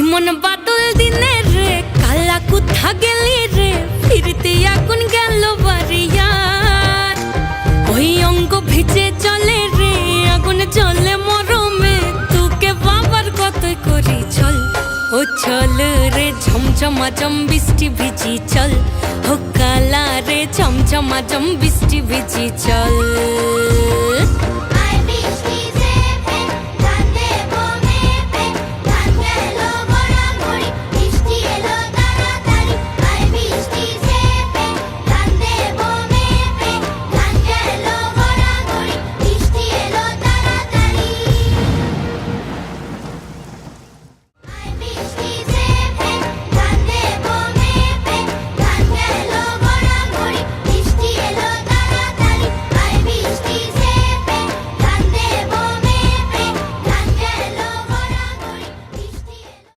ইমন বাদল দিনে রে, কালা কুথা গেলি রে? ফিরতে আগুন গেল বাড়িয়ার। ওই অঙ্গ ভিজে চলে রে, আগুন চলে মরমে। তোকে বাবার কত করি চল। ও চল রে, ঝমঝমা জম বৃষ্টি ভিজি চল। ও কালা রে, ঝমঝমা জম বৃষ্টি ভিজি চল।